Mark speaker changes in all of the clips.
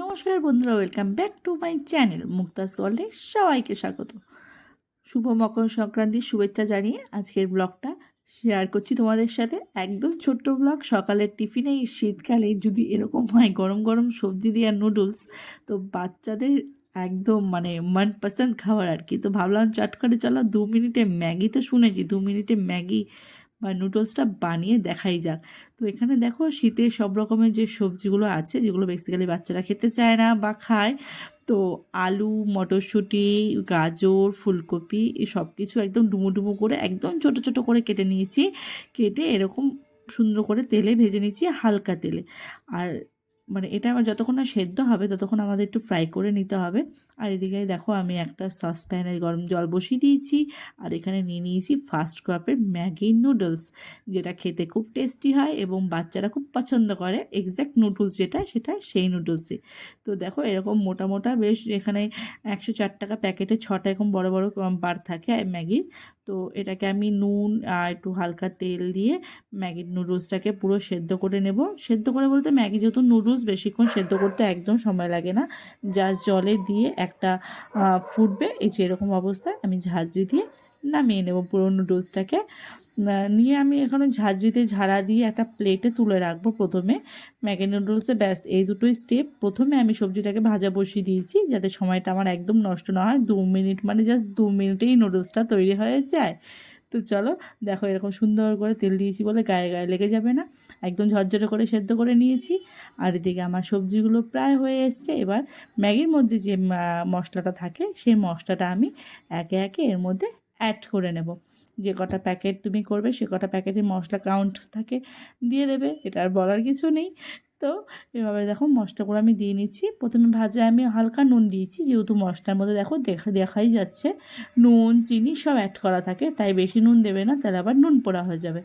Speaker 1: নমস্কার বন্ধুরা, welcome back to my channel Mukta's ওয়ার্ল্ডে সবাইকে স্বাগত। শুভ মকর সংক্রান্তির শুভেচ্ছা জানিয়ে আজকের ব্লগটা শেয়ার করছি তোমাদের সাথে। একদম ছোট্ট ব্লগ, সকালের টিফিনে, শীতকালে যদি এরকম হয়, গরম গরম সবজি দিয়ে নুডলস তো বাচ্চাদের একদম মানে মনপসন্দ খাবার আর কি। তো ভাবলাম চট করে চলো দু মিনিটে ম্যাগি তো শুনেছি, দু মিনিটে ম্যাগি বা নুডলসটা বানিয়ে দেখাই যাক। তো এখানে দেখো শীতে সব রকমের যে সবজিগুলো আছে, যেগুলো বেসিক্যালি বাচ্চারা খেতে চায় না বা খায়, তো আলু, মটরশুঁটি, গাজর, ফুলকপি সব কিছু একদম ডুমো ডুমো করে, একদম ছোট ছোট করে কেটে নিয়েছি। কেটে এরকম সুন্দর করে তেলে ভেজে নিয়েছি হালকা তেলে। আর মানে এটা আমার যতক্ষণ না সেদ্ধ হবে, ততক্ষণ আমাদের একটু ফ্রাই করে নিতে হবে। আর এদিকে দেখো আমি একটা সসপ্যানে গরম জল বসিয়ে দিয়েছি, আর এখানে নিয়ে নিয়েছি ফার্স্ট ক্রপের ম্যাগি নুডলস যেটা খেতে খুব টেস্টি হয় এবং বাচ্চারা খুব পছন্দ করে। এক্স্যাক্ট নুডলস যেটা, সেটা সেই নুডলসই তো দেখো এরকম মোটা মোটা বেশ এখানে একশো চার টাকা প্যাকেটে ছটা এরকম বড় বড় বার থাকে ম্যাগির। তো এটাকে আমি নুন আর একটু হালকা তেল দিয়ে ম্যাগির নুডলসটাকে পুরো সেদ্ধ করে নেব। সেদ্ধ করে বলতে ম্যাগি যেহেতু নুডলস বেশিক্ষণ সেদ্ধ করতে একদম সময় লাগে না। জাস্ট জলে দিয়ে একটা ফুটবে। এই যে এরকম অবস্থায় আমি ঝাঁঝরি দিয়ে নামিয়ে নেব পুরো নুডলসটাকে নিয়ে আমি এখানে ঝাঁঝরিতে ঝাড়া দিয়ে একটা প্লেটে তুলে রাখব প্রথমে। ম্যাগি নুডলসে ব্যাস, এই দুটোই স্টেপ প্রথমে আমি সবজিটাকে ভাজা বসিয়ে দিয়েছি যাতে সময়টা আমার একদম নষ্ট না হয়। দু মিনিট মানে জাস্ট দু মিনিটেই নুডলসটা তৈরি হয়ে যায়। তো চলো, দেখো এরকম সুন্দর করে তেল দিয়েছি বলে গায়ে গায়ে লেগে যাবে না। একদম ঝরঝরে করে সেদ্ধ করে নিয়েছি। আর এদিকে আমার সবজিগুলো প্রায় হয়ে এসছে। এবার ম্যাগির মধ্যে যে মশলাটা থাকে, সেই মশলাটা আমি একে একে এর মধ্যে অ্যাড করে নেব। যে কটা প্যাকেট তুমি করবে, সে কটা প্যাকেটের মশলা কাউন্ট থাকে, দিয়ে দেবে। এটা আর বলার কিছু নেই। তো এভাবে দেখো মশলাগুলো আমি দিয়ে নিচ্ছি। প্রথমে ভাজা আমি হালকা নুন দিয়েছি, যেহেতু মশলার মধ্যে দেখো দেখা, দেখাই যাচ্ছে। নুন, চিনি সব অ্যাড করা থাকে, তাই বেশি নুন দেবে না, তাহলে আবার নুন পোড়া হয়ে যাবে।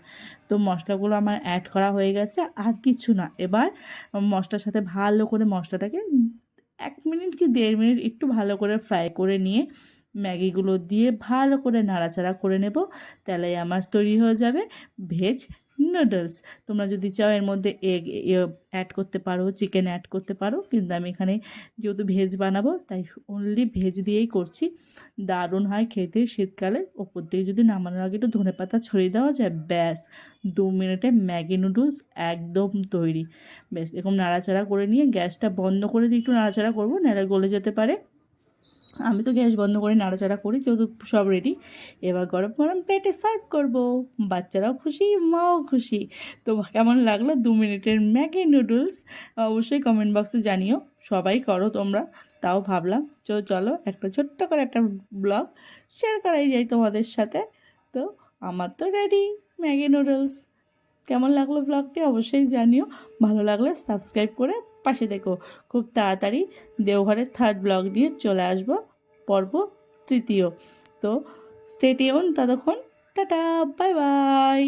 Speaker 1: তো মশলাগুলো আমার অ্যাড করা হয়ে গেছে, আর কিছু না। এবার মশলার সাথে ভালো করে মশলাটাকে এক মিনিট কি দেড় মিনিট একটু ভালো করে ফ্রাই করে নিয়ে ম্যাগিগুলো দিয়ে ভালো করে নাড়াচাড়া করে নেব, তাহলে আমার তৈরি হয়ে যাবে। ভেজ নুডলস তোমরা যদি চাও এর মধ্যে এগ অ্যাড করতে পারো চিকেন অ্যাড করতে পারো, কিন্তু আমি এখানে যেহেতু ভেজ বানাবো, তাই অনলি ভেজ দিয়েই করছি। দারুণ হয় খেতে শীতকালে। ওপর থেকে যদি নামানোর আগে একটু ধনে পাতা ছড়িয়ে দেওয়া যায়, ব্যাস। দু মিনিটে ম্যাগি নুডলস একদম তৈরি। ব্যাস, এরকম নাড়াচাড়া করে নিয়ে গ্যাসটা বন্ধ করে দিয়ে একটু নাড়াচাড়া করব নাড়া গলে যেতে পারে। আমি তো গ্যাস বন্ধ করে নাড়াচাড়া করি, যেহেতু সব রেডি এবার গরম গরম পেটে সার্ভ করব। বাচ্চারাও খুশি, মাও খুশি। তো কেমন লাগল দু মিনিটের ম্যাগি নুডলস অবশ্যই কমেন্ট বক্সে জানিও। সবাই করো তোমরা। তাও ভাবলাম, চো, চলো একটা ছোট্ট করে একটা ব্লগ শেয়ার করাই যায় তোমাদের সাথে। তো আমার তো রেডি ম্যাগি নুডলস কেমন লাগল ব্লগটি অবশ্যই জানিও। ভালো লাগলে সাবস্ক্রাইব করে পাশে দেখো, খুব তাড়াতাড়ি দেওঘরের থার্ড ব্লক নিয়ে চলে আসব, পর্ব তৃতীয়। তো স্টেটিউন ততক্ষণ, টাটা বাই বাই